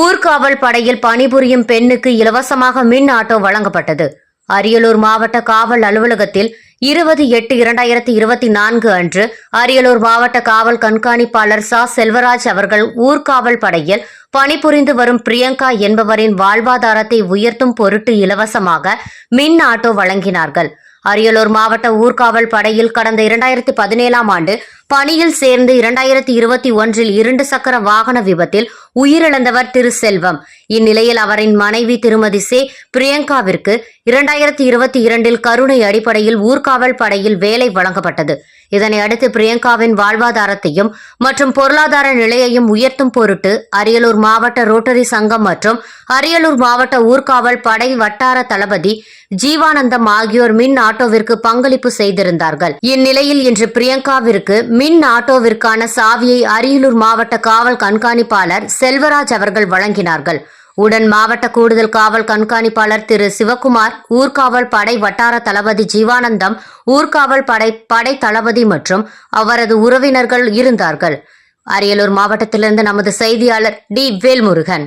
ஊர்காவல் படையில் பணிபுரியும் பெண்ணுக்கு இலவசமாக மின் ஆட்டோ வழங்கப்பட்டது. அரியலூர் மாவட்ட காவல் அலுவலகத்தில் இருபது எட்டு இரண்டாயிரத்தி இருபத்தி நான்கு அன்று அரியலூர் மாவட்ட காவல் கண்காணிப்பாளர் சா. செல்வராஜ் அவர்கள் ஊர்காவல் படையில் பணிபுரிந்து வரும் பிரியங்கா என்பவரின் வாழ்வாதாரத்தை உயர்த்தும் பொருட்டு இலவசமாக மின் ஆட்டோ வழங்கினார்கள். அரியலூர் மாவட்ட ஊர்காவல் படையில் கடந்த இரண்டாயிரத்தி பதினேழாம் ஆண்டு பணியில் சேர்ந்து இரண்டாயிரத்தி இருபத்தி ஒன்றில் இரண்டு சக்கர வாகன விபத்தில் உயிரிழந்தவர் திரு செல்வம் இந்நிலையில் அவரின் மனைவி திருமதி சே. பிரியங்காவிற்கு இரண்டாயிரத்தி இருபத்தி இரண்டில் கருணை அடிப்படையில் ஊர்காவல் படையில் வேலை வழங்கப்பட்டது. இதனை அடுத்து பிரியங்காவின் வாழ்வாதாரத்தையும் மற்றும் பொருளாதார நிலையையும் உயர்த்தும் பொருட்டு அரியலூர் மாவட்ட ரோட்டரி சங்கம் மற்றும் அரியலூர் மாவட்ட ஊர்காவல் படை வட்டார தளபதி ஜீவானந்தம் ஆகியோர் மின் ஆட்டோவிற்கு பங்களிப்பு செய்திருந்தார்கள். இந்நிலையில் இன்று பிரியங்காவிற்கு மின் ஆட்டோவிற்கான சாவியை அரியலூர் மாவட்ட காவல் கண்காணிப்பாளர் செல்வராஜ் அவர்கள் வழங்கினார்கள். உடன் மாவட்ட கூடுதல் காவல் கண்காணிப்பாளர் திரு சிவக்குமார் ஊர்காவல் படை வட்டார தளபதி ஜீவானந்தம் ஊர்காவல் படை படை தளபதி மற்றும் அவரது உறவினர்கள் இருந்தார்கள். அரியலூர் மாவட்டத்திலிருந்து நமது செய்தியாளர் டி வேல்முருகன்.